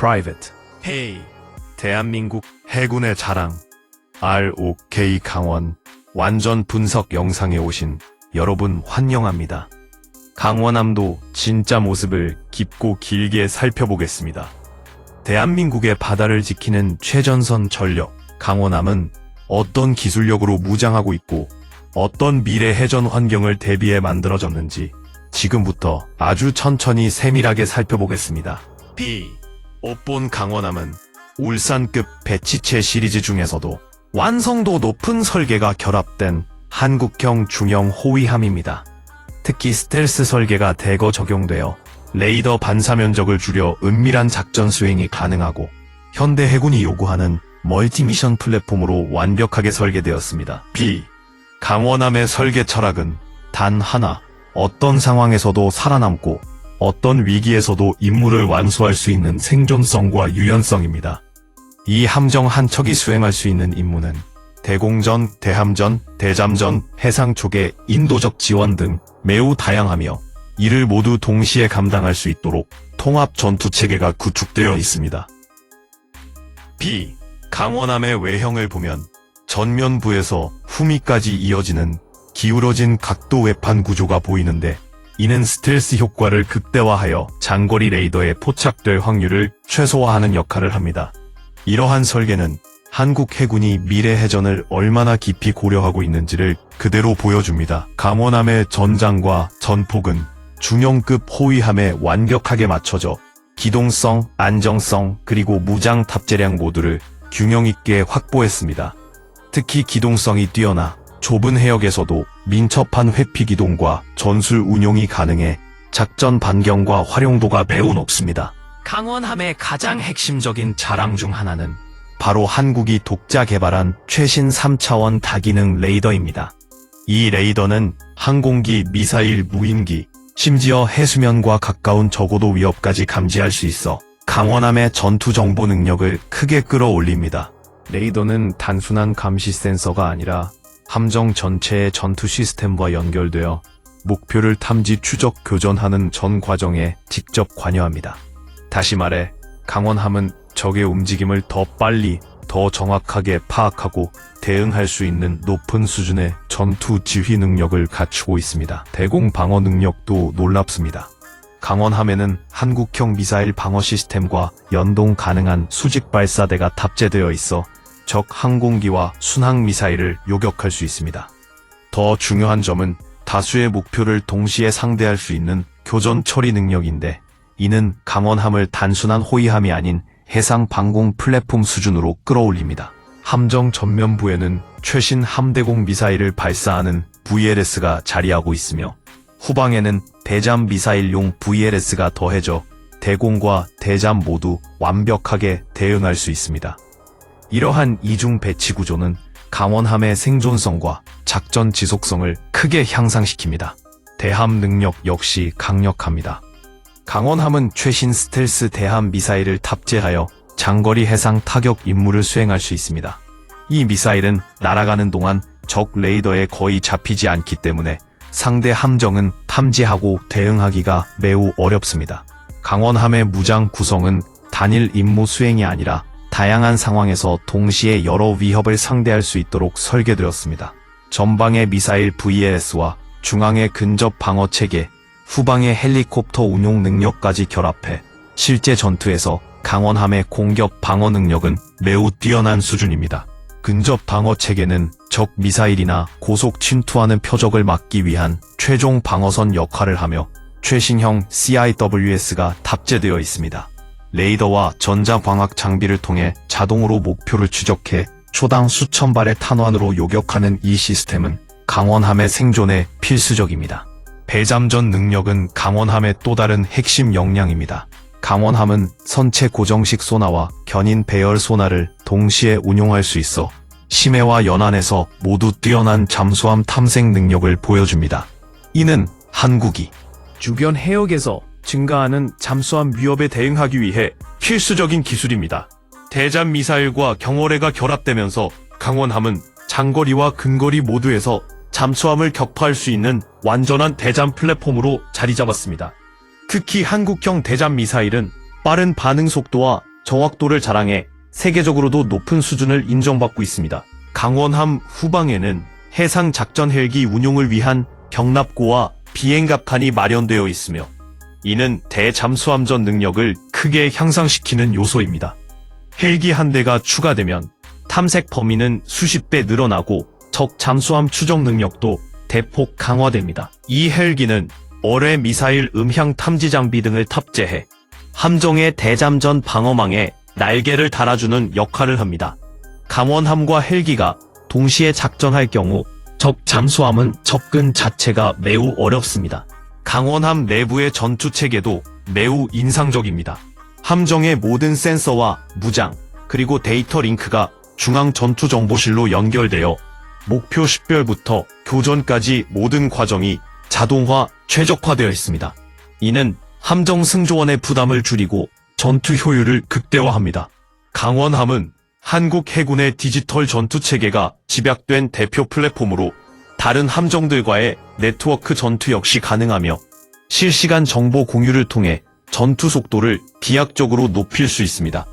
Private. 헤이, 대한민국 해군의 자랑, ROK 강원, 완전 분석 영상에 오신 여러분 환영합니다. 강원함도 진짜 모습을 깊고 길게 살펴보겠습니다. 대한민국의 바다를 지키는 최전선 전력, 강원함은 어떤 기술력으로 무장하고 있고 어떤 미래 해전 환경을 대비해 만들어졌는지 지금부터 아주 천천히 세밀하게 살펴보겠습니다. B. 옷본 강원함은 울산급 배치체 시리즈 중에서도 완성도 높은 설계가 결합된 한국형 중형 호위함입니다. 특히 스텔스 설계가 대거 적용되어 레이더 반사 면적을 줄여 은밀한 작전 수행이 가능하고 현대 해군이 요구하는 멀티미션 플랫폼으로 완벽하게 설계되었습니다. B. 강원함의 설계 철학은 단 하나, 어떤 상황에서도 살아남고 어떤 위기에서도 임무를 완수할 수 있는 생존성과 유연성입니다. 이 함정 한 척이 수행할 수 있는 임무는 대공전, 대함전, 대잠전, 해상 쪽의 인도적 지원 등 매우 다양하며 이를 모두 동시에 감당할 수 있도록 통합 전투 체계가 구축되어 있습니다. B. 강원함의 외형을 보면 전면부에서 후미까지 이어지는 기울어진 각도 외판 구조가 보이는데 이는 스텔스 효과를 극대화하여 장거리 레이더에 포착될 확률을 최소화하는 역할을 합니다. 이러한 설계는 한국 해군이 미래 해전을 얼마나 깊이 고려하고 있는지를 그대로 보여줍니다. 강원함의 전장과 전폭은 중형급 호위함에 완벽하게 맞춰져 기동성, 안정성, 그리고 무장 탑재량 모두를 균형 있게 확보했습니다. 특히 기동성이 뛰어나 좁은 해역에서도 민첩한 회피 기동과 전술 운용이 가능해 작전 반경과 활용도가 매우 높습니다. 강원함의 가장 핵심적인 자랑 중 하나는 바로 한국이 독자 개발한 최신 3차원 다기능 레이더입니다. 이 레이더는 항공기, 미사일, 무인기, 심지어 해수면과 가까운 저고도 위협까지 감지할 수 있어 강원함의 전투 정보 능력을 크게 끌어올립니다. 레이더는 단순한 감시 센서가 아니라 함정 전체의 전투 시스템과 연결되어 목표를 탐지 추적 교전하는 전 과정에 직접 관여합니다. 다시 말해 강원함은 적의 움직임을 더 빨리, 더 정확하게 파악하고 대응할 수 있는 높은 수준의 전투 지휘 능력을 갖추고 있습니다. 대공 방어 능력도 놀랍습니다. 강원함에는 한국형 미사일 방어 시스템과 연동 가능한 수직 발사대가 탑재되어 있어 적 항공기와 순항 미사일을 요격할 수 있습니다. 더 중요한 점은 다수의 목표를 동시에 상대할 수 있는 교전 처리 능력인데 이는 강원함을 단순한 호위함이 아닌 해상 방공 플랫폼 수준으로 끌어올립니다. 함정 전면부에는 최신 함대공 미사일을 발사하는 VLS가 자리하고 있으며 후방에는 대잠 미사일용 VLS가 더해져 대공과 대잠 모두 완벽하게 대응할 수 있습니다. 이러한 이중 배치 구조는 강원함의 생존성과 작전 지속성을 크게 향상시킵니다. 대함 능력 역시 강력합니다. 강원함은 최신 스텔스 대함 미사일을 탑재하여 장거리 해상 타격 임무를 수행할 수 있습니다. 이 미사일은 날아가는 동안 적 레이더에 거의 잡히지 않기 때문에 상대 함정은 탐지하고 대응하기가 매우 어렵습니다. 강원함의 무장 구성은 단일 임무 수행이 아니라 다양한 상황에서 동시에 여러 위협을 상대할 수 있도록 설계되었습니다. 전방의 미사일 VAS와 중앙의 근접 방어 체계, 후방의 헬리콥터 운용 능력까지 결합해 실제 전투에서 강원함의 공격 방어 능력은 매우 뛰어난 수준입니다. 근접 방어 체계는 적 미사일이나 고속 침투하는 표적을 막기 위한 최종 방어선 역할을 하며 최신형 CIWS가 탑재되어 있습니다. 레이더와 전자광학 장비를 통해 자동으로 목표를 추적해 초당 수천 발의 탄환으로 요격하는 이 시스템은 강원함의 생존에 필수적입니다. 배잠전 능력은 강원함의 또 다른 핵심 역량입니다. 강원함은 선체 고정식 소나와 견인 배열 소나를 동시에 운용할 수 있어 심해와 연안에서 모두 뛰어난 잠수함 탐색 능력을 보여줍니다. 이는 한국이 주변 해역에서 증가하는 잠수함 위협에 대응하기 위해 필수적인 기술입니다. 대잠 미사일과 경호레가 결합되면서 강원함은 장거리와 근거리 모두에서 잠수함을 격파할 수 있는 완전한 대잠 플랫폼으로 자리 잡았습니다. 특히 한국형 대잠 미사일은 빠른 반응 속도와 정확도를 자랑해 세계적으로도 높은 수준을 인정받고 있습니다. 강원함 후방에는 해상 작전 헬기 운용을 위한 병납고와 비행갑칸이 마련되어 있으며 이는 대잠수함전 능력을 크게 향상시키는 요소입니다. 헬기 한 대가 추가되면 탐색 범위는 수십 배 늘어나고 적 잠수함 추적 능력도 대폭 강화됩니다. 이 헬기는 어뢰 미사일 음향 탐지 장비 등을 탑재해 함정의 대잠전 방어망에 날개를 달아주는 역할을 합니다. 강원함과 헬기가 동시에 작전할 경우 적 잠수함은 접근 자체가 매우 어렵습니다. 강원함 내부의 전투 체계도 매우 인상적입니다. 함정의 모든 센서와 무장, 그리고 데이터 링크가 중앙 전투 정보실로 연결되어 목표 식별부터 교전까지 모든 과정이 자동화, 최적화되어 있습니다. 이는 함정 승조원의 부담을 줄이고 전투 효율을 극대화합니다. 강원함은 한국 해군의 디지털 전투 체계가 집약된 대표 플랫폼으로 다른 함정들과의 네트워크 전투 역시 가능하며 실시간 정보 공유를 통해 전투 속도를 비약적으로 높일 수 있습니다.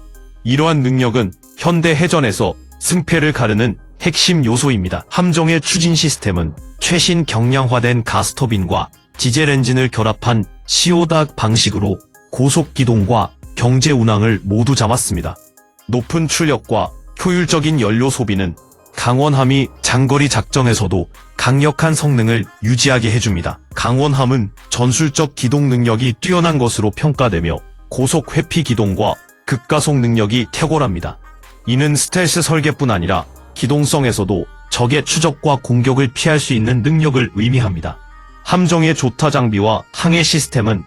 이러한 능력은 현대 해전에서 승패를 가르는 핵심 요소입니다. 함정의 추진 시스템은 최신 경량화된 가스터빈과 디젤 엔진을 결합한 시오닥 방식으로 고속 기동과 경제 운항을 모두 잡았습니다. 높은 출력과 효율적인 연료 소비는 강원함이 장거리 작전에서도 강력한 성능을 유지하게 해줍니다. 강원함은 전술적 기동 능력이 뛰어난 것으로 평가되며 고속 회피 기동과 급가속 능력이 탁월합니다. 이는 스텔스 설계뿐 아니라 기동성에서도 적의 추적과 공격을 피할 수 있는 능력을 의미합니다. 함정의 조타 장비와 항해 시스템은